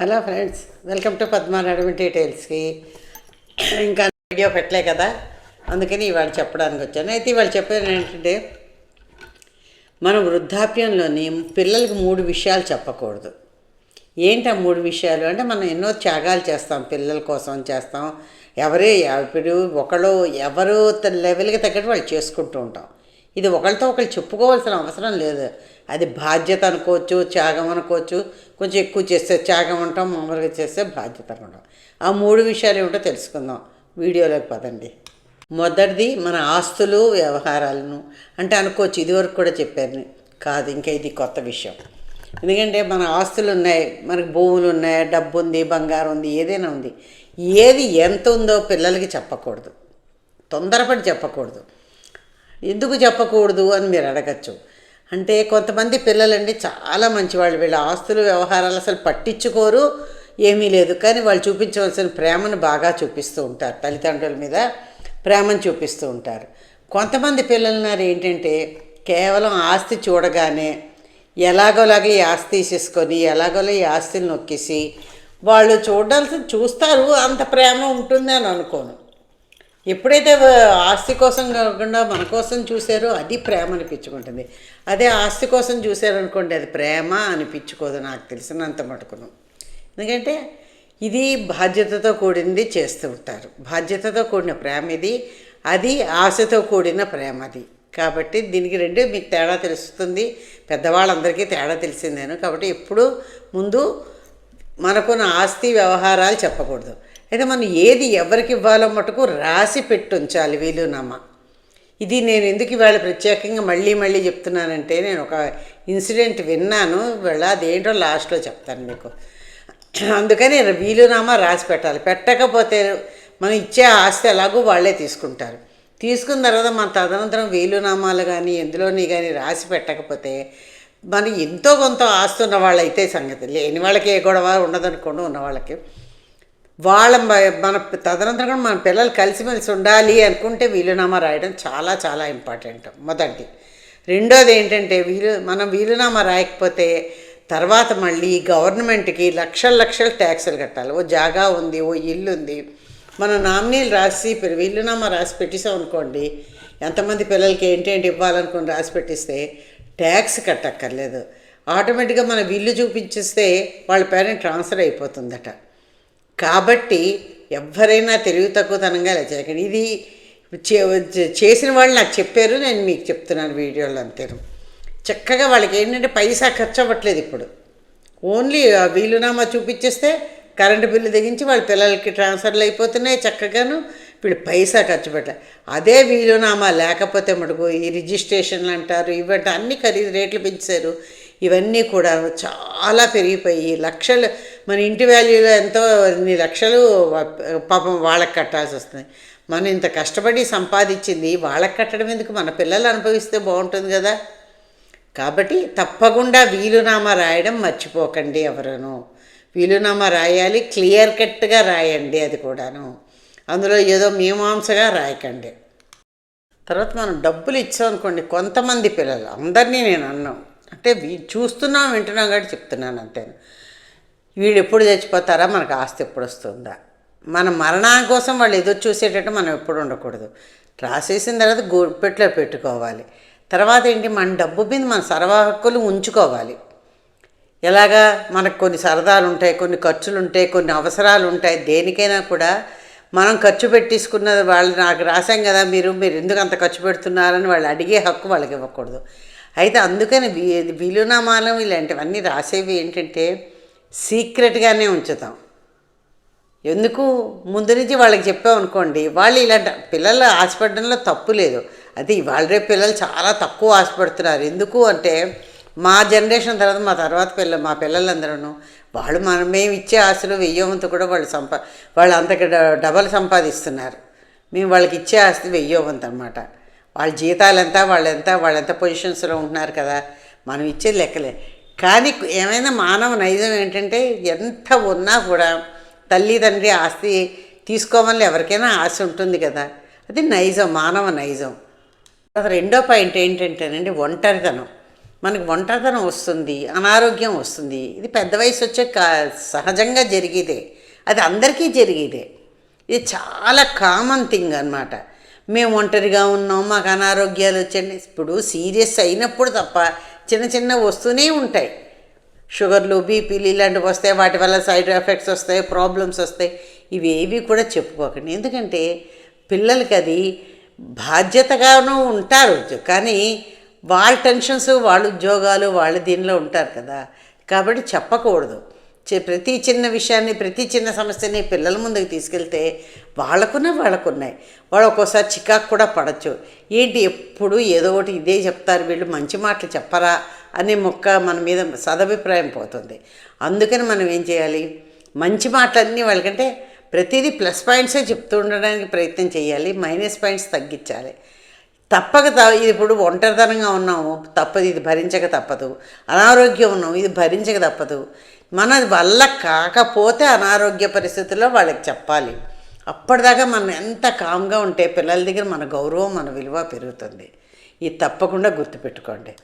Hello friends welcome to పద్మానాడమి డీటెయిల్స్కి. ఇంకా వీడియో పెట్టలే కదా అందుకని ఇవాళ చెప్పడానికి వచ్చాను. అయితే ఇవాళ చెప్పేది ఏంటంటే మనం వృద్ధాప్యంలోని పిల్లలకు మూడు విషయాలు చెప్పకూడదు. ఏంటి ఆ మూడు విషయాలు? అంటే మనం ఎన్నో త్యాగాలు చేస్తాం పిల్లల కోసం చేస్తాం. ఎవరే ఇప్పుడు ఒకళ్ళు ఎవరు లెవెల్కి తగ్గట్టు వాళ్ళు చేసుకుంటూ ఉంటాం. ఇది ఒకరితో ఒకరు చెప్పుకోవాల్సిన అవసరం లేదు. అది బాధ్యత అనుకోవచ్చు త్యాగం అనుకోవచ్చు. కొంచెం ఎక్కువ చేస్తే త్యాగం అంటాం మామూలుగా చేస్తే బాధ్యత అనుకుంటాం. ఆ మూడు విషయాలు ఏమిటో తెలుసుకుందాం. వీడియోలోకి పదండి. మొదటిది మన ఆస్తులు వ్యవహారాలను. అంటే అనుకోవచ్చు ఇదివరకు కూడా చెప్పాను. కాదు ఇంకా ఇది కొత్త విషయం. ఎందుకంటే మన ఆస్తులు ఉన్నాయి మనకి భూములు ఉన్నాయి డబ్బు ఉంది బంగారం ఉంది ఏదైనా ఉంది. ఏది ఎంత ఉందో పిల్లలకి చెప్పకూడదు. తొందరపడి చెప్పకూడదు. ఎందుకు చెప్పకూడదు అని మీరు అడగచ్చు. అంటే కొంతమంది పిల్లలండి చాలా మంచివాళ్ళు వీళ్ళ ఆస్తులు వ్యవహారాలు అసలు పట్టించుకోరు ఏమీ లేదు. కానీ వాళ్ళు చూపించవలసిన ప్రేమను బాగా చూపిస్తూ ఉంటారు తల్లిదండ్రుల మీద ప్రేమను చూపిస్తూ ఉంటారు. కొంతమంది పిల్లలున్నారు ఏంటంటే కేవలం ఆస్తి చూడగానే ఎలాగోలాగే ఈ ఆస్తి తీసేసుకొని ఎలాగోలా ఈ ఆస్తిని నొక్కేసి వాళ్ళు చూడాల్సి చూస్తారు అంత ప్రేమ ఉంటుంది అని అనుకోను. ఎప్పుడైతే ఆస్తి కోసం కాకుండా మన కోసం చూసారో అది ప్రేమ అనిపించుకుంటుంది. అదే ఆస్తి కోసం చూశారనుకోండి అది ప్రేమ అనిపించుకోదు నాకు తెలిసినంత మటుకును. ఎందుకంటే ఇది బాధ్యతతో కూడింది చేస్తూ ఉంటారు. బాధ్యతతో కూడిన ప్రేమ ఇది అది ఆశతో కూడిన ప్రేమ అది. కాబట్టి దీనికి రెండు మీకు తేడా తెలుస్తుంది. పెద్దవాళ్ళందరికీ తేడా తెలిసిందేను. కాబట్టి ఎప్పుడు ముందు మనకున్న ఆస్తి వ్యవహారాలు చెప్పకూడదు. అయితే మనం ఏది ఎవరికి ఇవ్వాలో మటుకు రాసి పెట్టి ఉంచాలి వీలునామా. ఇది నేను ఎందుకు ఇవాళ ప్రత్యేకంగా మళ్ళీ మళ్ళీ చెప్తున్నానంటే నేను ఒక ఇన్సిడెంట్ విన్నాను ఇవాళ అదేంటో లాస్ట్లో చెప్తాను మీకు. అందుకని వీలునామా రాసి పెట్టాలి. పెట్టకపోతే మనం ఇచ్చే ఆస్తి ఎలాగో వాళ్ళే తీసుకుంటారు. తీసుకున్న తర్వాత మన తదనంతరం వీలునామాలు కానీ ఎందులోని కానీ రాసి పెట్టకపోతే మనం ఎంతో కొంత ఆస్తి ఉన్న వాళ్ళైతే సంగతి. లేని వాళ్ళకి ఏ గొడవ ఉండదనుకోండి ఉన్న వాళ్ళకి వాళ్ళ మన తదనంతరం కూడా మన పిల్లలు కలిసిమెలిసి ఉండాలి అనుకుంటే వీలునామా రాయడం చాలా చాలా ఇంపార్టెంట్. మొదటి. రెండోది ఏంటంటే వీలు మనం వీలునామా రాయకపోతే తర్వాత మళ్ళీ గవర్నమెంట్కి లక్షల లక్షల ట్యాక్సులు కట్టాలి. ఓ జాగా ఉంది ఓ ఇల్లు ఉంది. మన నామినీలు రాసి వీలునామా రాసి పెట్టేసాం అనుకోండి ఎంతమంది పిల్లలకి ఏంటేంటి ఇవ్వాలనుకుని రాసి పెట్టిస్తే ట్యాక్స్ కట్టక్కర్లేదు. ఆటోమేటిక్గా మన విల్లు చూపించిస్తే వాళ్ళ పేరెంట్ ట్రాన్స్ఫర్ అయిపోతుందట. కాబట్టి ఎవరైనా తెలివి తక్కువతనంగా ఇలా చేయకండి ఇది చే- చేసిన వాళ్ళు నాకు చెప్పారు నేను మీకు చెప్తున్నాను వీడియోలో అంతేను. చక్కగా వాళ్ళకి ఏంటంటే పైసా ఖర్చు అవ్వట్లేదు ఇప్పుడు. ఓన్లీ ఆ వీలునామా చూపించేస్తే కరెంటు బిల్లు తెగించి వాళ్ళ పిల్లలకి ట్రాన్స్ఫర్లు అయిపోతున్నాయి చక్కగాను వీళ్ళు పైసా ఖర్చు పెట్టాలి. అదే వీలునామా లేకపోతే మటుకు ఈ రిజిస్ట్రేషన్లు అంటారు ఇవంటే అన్ని ఖరీదు రేట్లు పెంచారు ఇవన్నీ కూడా చాలా పెరిగిపోయి లక్షలు మన ఇంటి వాల్యూలో ఎంతో ఇన్ని లక్షలు పాపం వాళ్ళకి కట్టాల్సి వస్తుంది. మనం ఇంత కష్టపడి సంపాదించింది వాళ్ళకి కట్టడం ఎందుకు? మన పిల్లలు అనుభవిస్తే బాగుంటుంది కదా. కాబట్టి తప్పకుండా వీలునామా రాయడం మర్చిపోకండి ఎవరను. వీలునామా రాయాలి క్లియర్ కట్గా రాయండి అది కూడాను. అందులో ఏదో మీమాంసగా రాయకండి. తర్వాత మనం డబ్బులు ఇచ్చాం అనుకోండి కొంతమంది పిల్లలు అందరినీ నేను అన్నాం. అంటే చూస్తున్నాం వింటున్నాం కాబట్టి చెప్తున్నాను అంతే వీళ్ళు ఎప్పుడు చచ్చిపోతారా? మనకు ఆస్తి ఎప్పుడు వస్తుందా? మన మరణం కోసం వాళ్ళు ఏదో చూసేటట్టు మనం ఎప్పుడు ఉండకూడదు. రాసేసిన తర్వాత గుప్పెట్లో పెట్టుకోవాలి. తర్వాత ఏంటి? మన డబ్బు మీద మన సర్వ హక్కులు ఉంచుకోవాలి. ఎలాగా? మనకు కొన్ని సరదాలు ఉంటాయి కొన్ని ఖర్చులు ఉంటాయి కొన్ని అవసరాలు ఉంటాయి. దేనికైనా కూడా మనం ఖర్చు పెట్టించుకున్నది వాళ్ళు నాకు రాశాం కదా మీరు మీరు ఎందుకు అంత ఖర్చు పెడుతున్నారని వాళ్ళు అడిగే హక్కు వాళ్ళకి ఇవ్వకూడదు. అయితే అందుకని వీ- ఇలాంటివన్నీ రాసేవి ఏంటంటే సీక్రెట్గానే ఉంచుతాం. ఎందుకు? ముందు నుంచి వాళ్ళకి చెప్పామనుకోండి వాళ్ళు ఇలాంటి పిల్లలు ఆశపడడంలో తప్పు లేదు. అది ఇవాళ రేపు పిల్లలు చాలా తక్కువ ఆశపడుతున్నారు. ఎందుకు అంటే మా జనరేషన్ తర్వాత మా తర్వాత పిల్ల మా పిల్లలందరూ వాళ్ళు మనం మేము ఇచ్చే ఆశలు వెయ్యోవంతు కూడా వాళ్ళు సంపా వాళ్ళు అంతకి డ- డబల్ సంపాదిస్తున్నారు. మేము వాళ్ళకి ఇచ్చే ఆస్తి వెయ్యోవంతు అనమాట వాళ్ళ జీతాలంతా వాళ్ళెంత వాళ్ళెంత పొజిషన్స్లో ఉంటున్నారు కదా మనం ఇచ్చే లెక్కలే. కానీ ఏమైనా మానవ నైజం ఏంటంటే ఎంత ఉన్నా కూడా తల్లి తండ్రి ఆస్తి తీసుకోవాలని ఎవరికైనా ఆశ ఉంటుంది కదా అది నైజం మానవ నైజం. రెండో పాయింట్ ఏంటంటేనండి ఒంటరితనం. మనకి ఒంటరితనం వస్తుంది అనారోగ్యం వస్తుంది. ఇది పెద్ద వయసు వచ్చే కా- సహజంగా జరిగేదే. అది అందరికీ జరిగేదే. ఇది చాలా కామన్ థింగ్ అన్నమాట. మేము ఒంటరిగా ఉన్నాం మాకు అనారోగ్యాలు వచ్చండి ఇప్పుడు సీరియస్ అయినప్పుడు తప్ప చిన్న చిన్న వస్తూనే ఉంటాయి. షుగర్లు బీపీలు ఇలాంటివి వస్తాయి. వాటి వల్ల సైడ్ ఎఫెక్ట్స్ వస్తాయి ప్రాబ్లమ్స్ వస్తాయి. ఇవేవి కూడా చెప్పుకోకండి. ఎందుకంటే పిల్లలకి అది బాధ్యతగానూ ఉంటారు. కానీ వాళ్ళ టెన్షన్స్ వాళ్ళ ఉద్యోగాలు వాళ్ళ దీనిలో ఉంటారు కదా. కాబట్టి చెప్పకూడదు. ప్రతి చిన్న విషయాన్ని ప్రతి చిన్న సమస్యని పిల్లల ముందుకు తీసుకెళ్తే వాళ్ళకునే వాళ్ళకున్నాయి. వాళ్ళు ఒక్కోసారి చికాకు కూడా పడచ్చు. ఏంటి ఎప్పుడు ఏదో ఒకటి ఇదే చెప్తారు వీళ్ళు మంచి మాటలు చెప్పరా అనే మొక్క మన మీద సదభిప్రాయం పోతుంది. అందుకని మనం ఏం చేయాలి? మంచి మాటలన్నీ వాళ్ళకంటే ప్రతిదీ ప్లస్ పాయింట్సే చెప్తూ ఉండడానికి ప్రయత్నం చేయాలి. మైనస్ పాయింట్స్ తగ్గించాలి. తప్పక త ఇది ఇప్పుడు ఒంటరితనంగా ఉన్నాము తప్పదు. ఇది భరించక తప్పదు. అనారోగ్యం ఉన్నాము ఇది భరించక తప్పదు. మన వల్ల కాకపోతే అనారోగ్య పరిస్థితుల్లో వాళ్ళకి చెప్పాలి. అప్పటిదాకా మనం ఎంత కామ్గా ఉంటే పిల్లల దగ్గర మన గౌరవం మన విలువ పెరుగుతుంది. ఇది తప్పకుండా గుర్తుపెట్టుకోండి.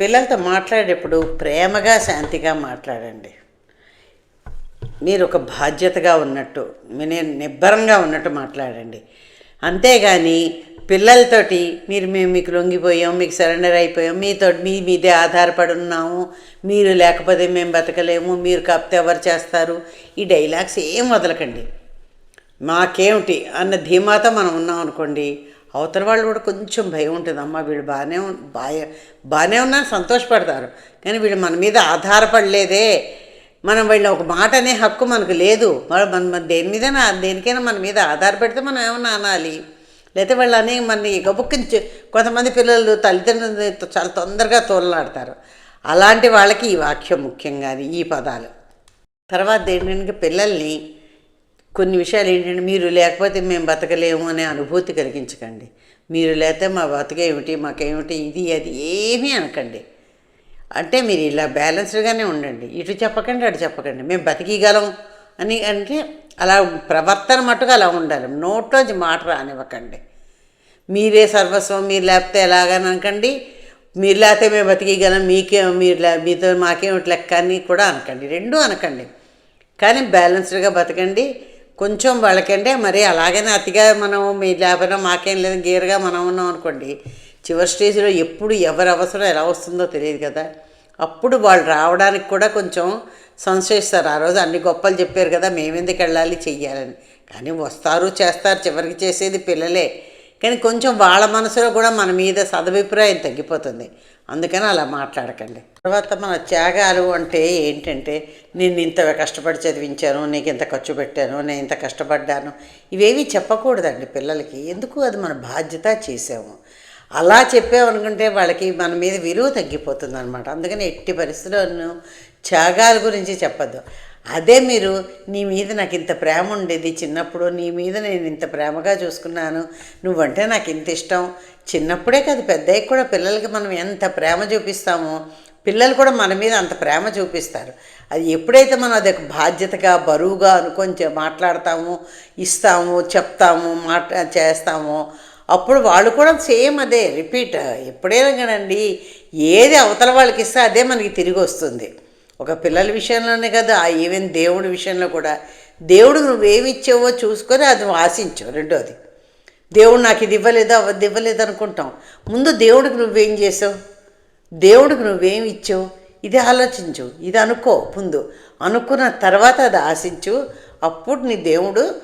పిల్లలతో మాట్లాడేటప్పుడు ప్రేమగా శాంతిగా మాట్లాడండి. మీరు ఒక బాధ్యతగా ఉన్నట్టు నేను నిబ్బరంగా ఉన్నట్టు మాట్లాడండి. అంతేగాని పిల్లలతోటి మీరు మేము మీకు లొంగిపోయాం మీకు సరెండర్ అయిపోయాం మీతో మీ మీదే ఆధారపడి ఉన్నాము మీరు లేకపోతే మేము బతకలేము మీరు కాపితే ఎవరు చేస్తారు? ఈ డైలాగ్స్ ఏం వదలకండి. మాకేమిటి? అన్న ధీమాతో మనం ఉన్నాం అనుకోండి అవతల వాళ్ళు కూడా కొంచెం భయం ఉంటుంది. అమ్మ వీళ్ళు బాగానే బాగా బాగానే ఉన్నా సంతోషపడతారు. కానీ వీళ్ళు మన మీద ఆధారపడలేదే. మనం వీళ్ళ ఒక మాట అనే హక్కు మనకు లేదు. మన మన దేని మీదైనా దేనికైనా మన మీద ఆధారపడితే మనం ఏమన్నా అనాలి? లేకపోతే వాళ్ళు అనే మన గబుక్కించి కొంతమంది పిల్లలు తల్లిదండ్రులు చాలా తొందరగా తోలలాడతారు. అలాంటి వాళ్ళకి ఈ వాక్యం ముఖ్యంగా ఈ పదాలు. తర్వాత ఏంటంటే పిల్లల్ని కొన్ని విషయాలు ఏంటంటే మీరు లేకపోతే మేము బతకలేము అనే అనుభూతి కలిగించకండి. మీరు లేకపోతే మా బతకేమిటి మాకేమిటి ఇది అది ఏమీ అనకండి. అంటే మీరు ఇలా బ్యాలెన్స్డ్గానే ఉండండి. ఇటు చెప్పకండి అటు చెప్పకండి. మేము బతికిగలం అని అంటే అలా ప్రవర్తన మటుకు అలా ఉండాలి. నోట్లోంచి మాట రానివ్వకండి. మీరే సర్వస్వం మీరు లేకపోతే ఎలాగని అనకండి. మీరు లేకపోతే మేము బతికిగలం మీకే మీరు లే మీతో మాకేమిటి లెక్క అని కూడా అనకండి. రెండూ అనకండి. కానీ బ్యాలెన్స్డ్గా బతకండి. కొంచెం వాళ్ళకంటే మరి అలాగనే అతిగా మనం మీ లేకపోయినా మాకేం లేదు గేరుగా మనం ఉన్నాం అనుకోండి. చివరి స్టేజ్లో ఎప్పుడు ఎవరి అవసరం ఎలా వస్తుందో తెలియదు కదా. అప్పుడు వాళ్ళు రావడానికి కూడా కొంచెం సంశయిస్తారు. ఆ రోజు అన్ని గొప్పలు చెప్పారు కదా మేమెందుకు వెళ్ళాలి చెయ్యాలని. కానీ వస్తారు చేస్తారు చివరికి చేసేది పిల్లలే. కానీ కొంచెం వాళ్ళ మనసులో కూడా మన మీద సదభిప్రాయం తగ్గిపోతుంది. అందుకని అలా మాట్లాడకండి. తర్వాత మన త్యాగాలు అంటే ఏంటంటే నేను ఇంత కష్టపడి చదివించాను నీకు ఇంత ఖర్చు పెట్టాను నేను ఇంత కష్టపడ్డాను. ఇవేవి చెప్పకూడదండి పిల్లలకి. ఎందుకు అది మన బాధ్యత చేసాము అలా చెప్పామనుకుంటే వాళ్ళకి మన మీద విలువ తగ్గిపోతుంది అనమాట అందుకని ఎట్టి పరిస్థితుల్లోనూ త్యాగాల గురించి చెప్పద్దు. అదే మీరు నీ మీద నాకు ఇంత ప్రేమ ఉండేది. చిన్నప్పుడు నీ మీద నేను ఇంత ప్రేమగా చూసుకున్నాను. నువ్వంటే నాకు ఇంత ఇష్టం. చిన్నప్పుడే కాదు పెద్దయ్యకి కూడా పిల్లలకి మనం ఎంత ప్రేమ చూపిస్తామో పిల్లలు కూడా మన మీద అంత ప్రేమ చూపిస్తారు. అది ఎప్పుడైతే మనం అది ఒక బాధ్యతగా బరువుగా అనుకొని మాట్లాడతాము ఇస్తాము చెప్తాము మాట చేస్తామో అప్పుడు వాళ్ళు కూడా సేమ్ అదే. రిపీట్ ఎప్పుడైనా కానండి ఏది అవతల వాళ్ళకి ఇస్తే అదే మనకి తిరిగి వస్తుంది. ఒక పిల్లల విషయంలోనే కాదు ఆ ఈవెన్ దేవుడి విషయంలో కూడా. దేవుడు నువ్వేమిచ్చావో చూసుకొని అది ఆశించావు ఆశించు రెండోది. దేవుడు నాకు ఇది ఇవ్వలేదు అది ఇవ్వలేదు అనుకుంటాం. ముందు దేవుడికి నువ్వేం చేసావు? దేవుడికి నువ్వేం ఇచ్చావు? ఇది ఆలోచించు ఇది అనుకో ముందు. అనుకున్న తర్వాత అది ఆశించు. అప్పుడు నీ దేవుడు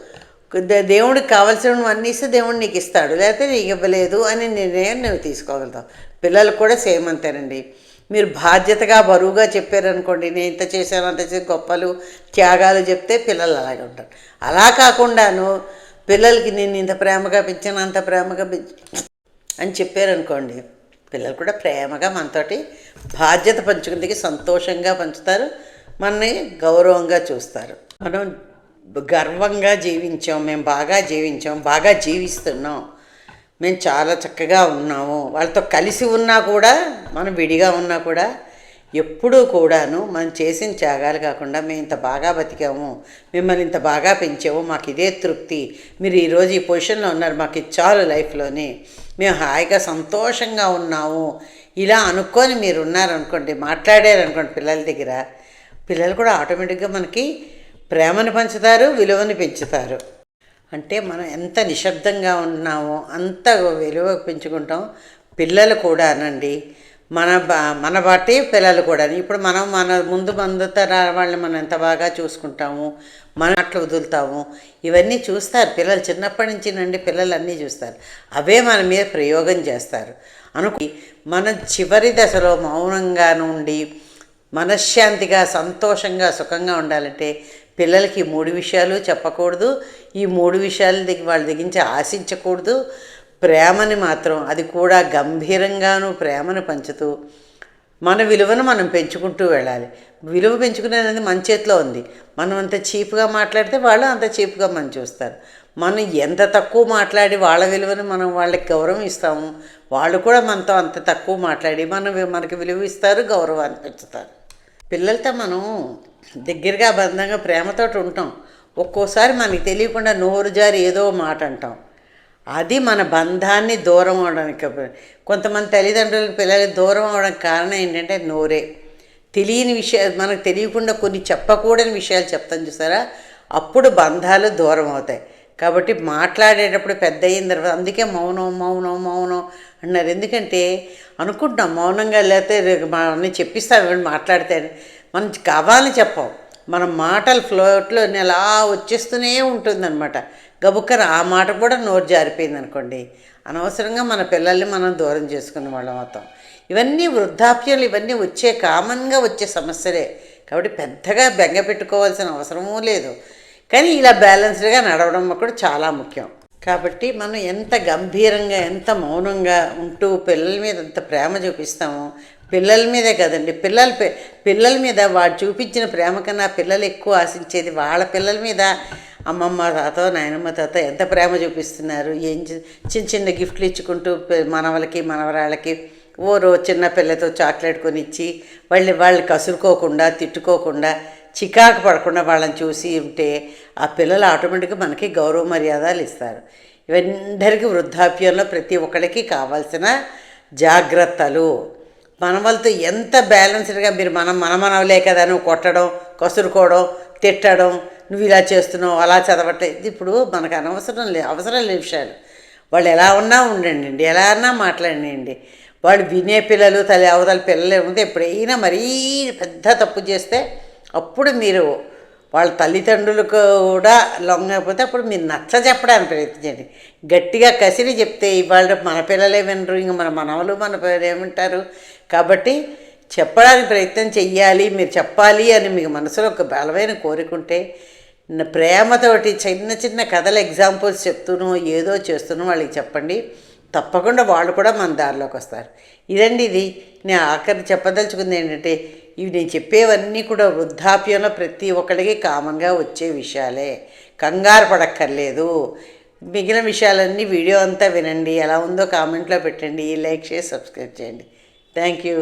దే- దేవుడికి కావాల్సినవన్నీ ఇస్తే దేవుడు నీకు ఇస్తాడు. లేకపోతే నీకు ఇవ్వలేదు అని నిర్ణయం నువ్వు తీసుకోగలుగుతావు. పిల్లలు కూడా సేమ్ అంతేనండి. మీరు బాధ్యతగా బరువుగా చెప్పారనుకోండి నేను ఇంత చేశాను అంత చేసి గొప్పలు త్యాగాలు చెప్తే పిల్లలు అలాగే ఉంటారు. అలా కాకుండాను పిల్లలకి నేను ఇంత ప్రేమగా పెంచాను అంత ప్రేమగా అని చెప్పారనుకోండి పిల్లలు కూడా ప్రేమగా మనతోటి బాధ్యత పంచుకుందికి సంతోషంగా పంచుతారు మనని గౌరవంగా చూస్తారు. మనం గర్వంగా జీవించాం మేము బాగా జీవించాం బాగా జీవిస్తున్నాం మేము చాలా చక్కగా ఉన్నాము. వాళ్ళతో కలిసి ఉన్నా కూడా మనం విడిగా ఉన్నా కూడా ఎప్పుడూ కూడాను మనం చేసిన త్యాగాలు కాకుండా మేము ఇంత బాగా బతికాము మిమ్మల్ని ఇంత బాగా పెంచాము మాకు ఇదే తృప్తి. మీరు ఈరోజు ఈ పొజిషన్లో ఉన్నారు మాకు ఇది చాలు లైఫ్లోని. మేము హాయిగా సంతోషంగా ఉన్నాము. ఇలా అనుకొని మీరు ఉన్నారనుకోండి మాట్లాడారనుకోండి పిల్లల దగ్గర పిల్లలు కూడా ఆటోమేటిక్గా మనకి ప్రేమను పంచుతారు విలువని పెంచుతారు. అంటే మనం ఎంత నిశ్శబ్దంగా ఉన్నామో అంత విలువ పెంచుకుంటాం. పిల్లలు కూడానండి. మన బా మన బట్టి పిల్లలు కూడా ఇప్పుడు మనం మన ముందు ముందు వాళ్ళని మనం ఎంత బాగా చూసుకుంటాము మన అట్లా వదులుతాము ఇవన్నీ చూస్తారు. పిల్లలు చిన్నప్పటి నుంచి నుండి పిల్లలు అన్నీ చూస్తారు. అవే మన మీద ప్రయోగం చేస్తారు. అనుకు మన చివరి దశలో మౌనంగా నుండి మనశ్శాంతిగా సంతోషంగా సుఖంగా ఉండాలంటే పిల్లలకి మూడు విషయాలు చెప్పకూడదు. ఈ మూడు విషయాల దిగి వాళ్ళ దిగించి ఆశించకూడదు. ప్రేమని మాత్రం అది కూడా గంభీరంగాను ప్రేమను పంచుతూ మన విలువను మనం పెంచుకుంటూ వెళ్ళాలి. విలువ పెంచుకునేది మన చేతిలో ఉంది. మనం అంత చీప్గా మాట్లాడితే వాళ్ళు అంత చీప్గా మనం చూస్తారు. మనం ఎంత తక్కువ మాట్లాడి వాళ్ళ విలువను మనం వాళ్ళకి గౌరవం ఇస్తాము వాళ్ళు కూడా మనతో అంత తక్కువ మాట్లాడి మనం మనకి విలువ ఇస్తారు గౌరవాన్ని పెంచుతారు. పిల్లలతో మనం దగ్గరగా బంధంగా ప్రేమతోటి ఉంటాం. ఒక్కోసారి మనకి తెలియకుండా నోరు జారి ఏదో మాట అంటాం. అది మన బంధాన్ని దూరం అవడానికి కొంతమంది తల్లిదండ్రులకు పిల్లలకి దూరం అవడానికి కారణం ఏంటంటే నోరే. తెలియని విషయాలు మనకు తెలియకుండా కొన్ని చెప్పకూడని విషయాలు చెప్తాం చూసారా? అప్పుడు బంధాలు దూరం అవుతాయి. కాబట్టి మాట్లాడేటప్పుడు పెద్ద అయిన తర్వాత అందుకే మౌనం మౌనం మౌనం అన్నారు. ఎందుకంటే అనుకుంటున్నాం మౌనంగా లేకపోతే అన్నీ చెప్పిస్తాం మాట్లాడితే మనం కావాలని చెప్పాం. మన మాటలు ఫ్లోట్లో అలా వచ్చేస్తూనే ఉంటుందన్నమాట. గబుక్కర ఆ మాట కూడా నోరు జారిపోయింది అనుకోండి. అనవసరంగా మన పిల్లల్ని మనం దూరం చేసుకున్న వాళ్ళం మొత్తం ఇవన్నీ వృద్ధాప్యాలు ఇవన్నీ వచ్చే కామన్గా వచ్చే సమస్యలే. కాబట్టి పెద్దగా బెంగ పెట్టుకోవాల్సిన అవసరమూ లేదు. కానీ ఇలా బ్యాలెన్స్డ్గా నడవడం కూడా చాలా ముఖ్యం. కాబట్టి మనం ఎంత గంభీరంగా ఎంత మౌనంగా ఉంటూ పిల్లల మీద ఎంత ప్రేమ చూపిస్తామో పిల్లల మీదే కదండి. పిల్లల పిల్లల మీద వాడు చూపించిన ప్రేమ కన్నా పిల్లలు ఎక్కువ ఆశించేది వాళ్ళ పిల్లల మీద. అమ్మమ్మ తాత నాయనమ్మ తాత ఎంత ప్రేమ చూపిస్తున్నారు? ఏం చిన్న చిన్న గిఫ్ట్లు ఇచ్చుకుంటూ మనవలకి మనవరాళ్ళకి ఓ రోజు చిన్న పిల్లతో చాక్లెట్ కొనిచ్చి వాళ్ళు వాళ్ళు కసురుకోకుండా తిట్టుకోకుండా చికాకు పడకుండా వాళ్ళని చూసి ఉంటే ఆ పిల్లలు ఆటోమేటిక్గా మనకి గౌరవ మర్యాదలు ఇస్తారు. ఇవందరికీ వృద్ధాప్యంలో ప్రతి ఒక్కరికి కావాల్సిన జాగ్రత్తలు. మనవలతో ఎంత బ్యాలెన్స్డ్గా మీరు మనం మన మనవలే కదా నువ్వు కొట్టడం కసురుకోవడం తిట్టడం నువ్వు ఇలా చేస్తున్నావు అలా చదవట్లేదు ఇప్పుడు మనకు అనవసరం లే అవసరం లేని విషయాలు. వాళ్ళు ఎలా ఉన్నా ఉండండి ఎలా అన్నా మాట్లాడండి వాళ్ళు వినే పిల్లలు తల్లి అవతల పిల్లలు ఉంటే ఎప్పుడైనా మరీ పెద్ద తప్పు చేస్తే అప్పుడు మీరు వాళ్ళ తల్లిదండ్రులకు కూడా లొంగకపోతే అప్పుడు మీరు నచ్చ చెప్పడానికి ప్రయత్నించండి గట్టిగా కసిరి చెప్తే ఇవాళ మన పిల్లలే వినరు ఇంక మన మనవలు మన ఏమంటారు? కాబట్టి చెప్పడానికి ప్రయత్నం చెయ్యాలి మీరు చెప్పాలి అని మీకు మనసులో ఒక బలమైన కోరికుంటే ప్రేమతోటి చిన్న చిన్న కథల ఎగ్జాంపుల్స్ చెప్తూనో ఏదో చేస్తూనో వాళ్ళకి చెప్పండి. తప్పకుండా వాళ్ళు కూడా మన దారిలోకి వస్తారు. ఇదండి ఇది. నేను ఆఖరి చెప్పదలుచుకుంది ఏంటంటే ఇవి నేను చెప్పేవన్నీ కూడా వృద్ధాప్యంలో ప్రతి ఒక్కరికి కామన్గా వచ్చే విషయాలే. కంగారు పడక్కర్లేదు. మిగిలిన విషయాలన్నీ వీడియో అంతా వినండి. ఎలా ఉందో కామెంట్లో పెట్టండి. లైక్ చేసి సబ్స్క్రైబ్ చేయండి. Thank you.